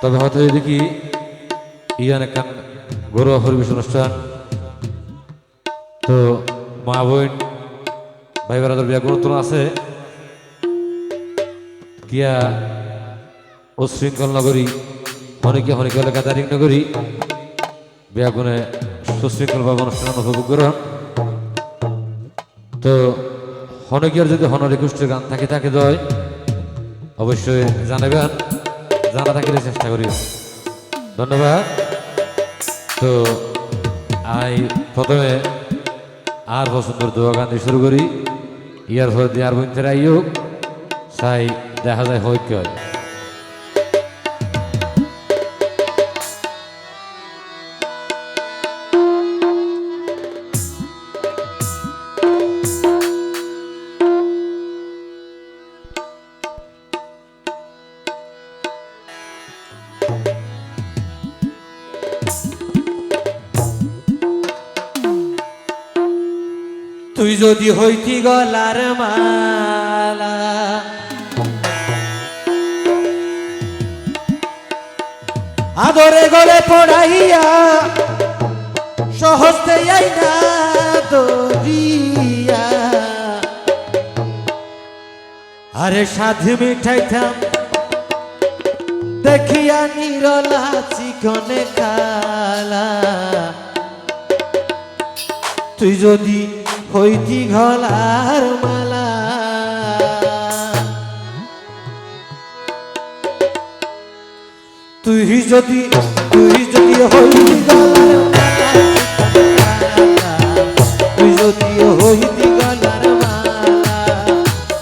তবে হয়তো যদি দেখি ইয়ান একটা ঘরোয়া পরিবেশ অনুষ্ঠান। তো মা বোন, ভাই বেড়াদের বিয়া গুরুত্ব আছে। কিয়া উশৃঙ্খল নগরী, হনিকে হনিকে এলাকা দারিং নগরী, বিয়া কোনে সুশৃঙ্খলভাবে অনুষ্ঠান উপভোগ করুন তো হনকিয়ার যদি হন রিকোয়েস্টের গান থাকে থাকে দয় অবশ্যই জানাবেন। জানা থাকলে চেষ্টা করি ধন্যবাদ। তো আমি প্রথমে আর বছর দোয়া গান শুরু করি। ইয়ার পর দিয়ে আর বন্ধুরা ইয়োগ সাই দেখা যায় হয় কি হয়। তুই যদি হইতি গলার মালা। আদরে গলে পড়াইয়া সহজতে না দরিয়া আরে সাধু মিঠাইতাম, দেখিয়া নিরলা চিকনে কালা। তুই যদি হইতি ঘলার মালা। তুই যদি তুই যদি হইতি গলার তুই যদি হইতি গলার মালা।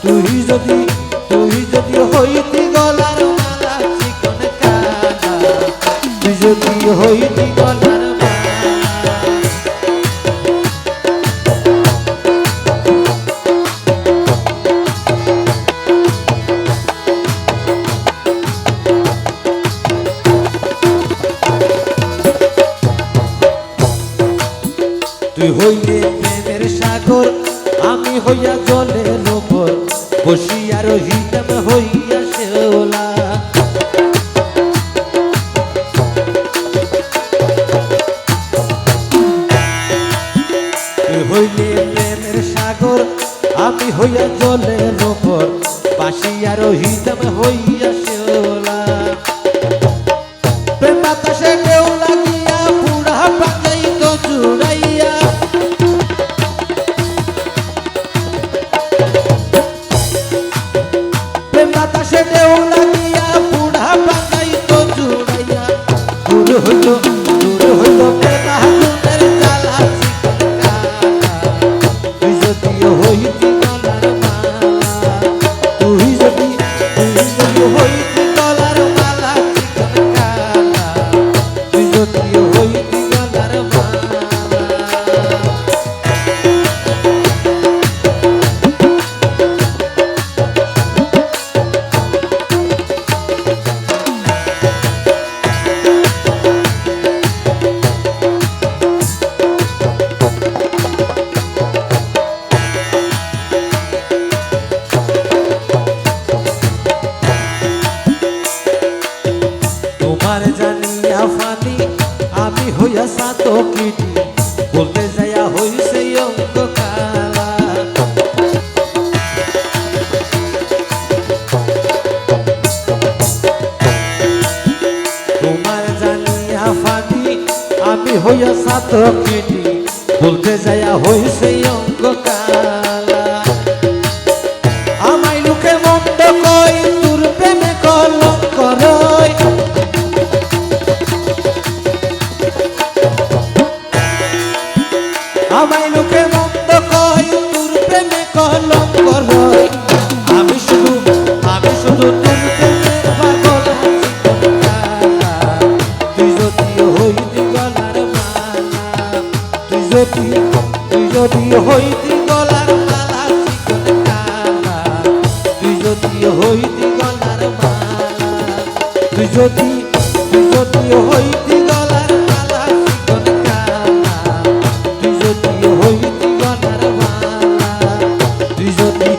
তুই যদি তুই যদি হইতি গলার মালা, চিকন তুই যদি হইতি গলার তুই হইলে প্রেমের সাগর, আমি হইয়া জলের ওপর বসিয়া রহিতাম হইয়া শেওলা। হইলে প্রেমের সাগর, আমি হইয়া জলের ওপর বাসিয়া রহিতাম হইয়া হইতি তুই যদি তুই যদি হইতি গলার মালা তুই যদি হইতি হইয়া সাত কিটি বলতে যাইয়া হইছে যদি তুই যদি হইতি গলার মালা চিকন কালা তুই যদি হইতি গলার মালা, তুই যদি তুই যদি হইতি গলার মালা চিকন তুই যদি হইতি গলার মালা, তুই যদি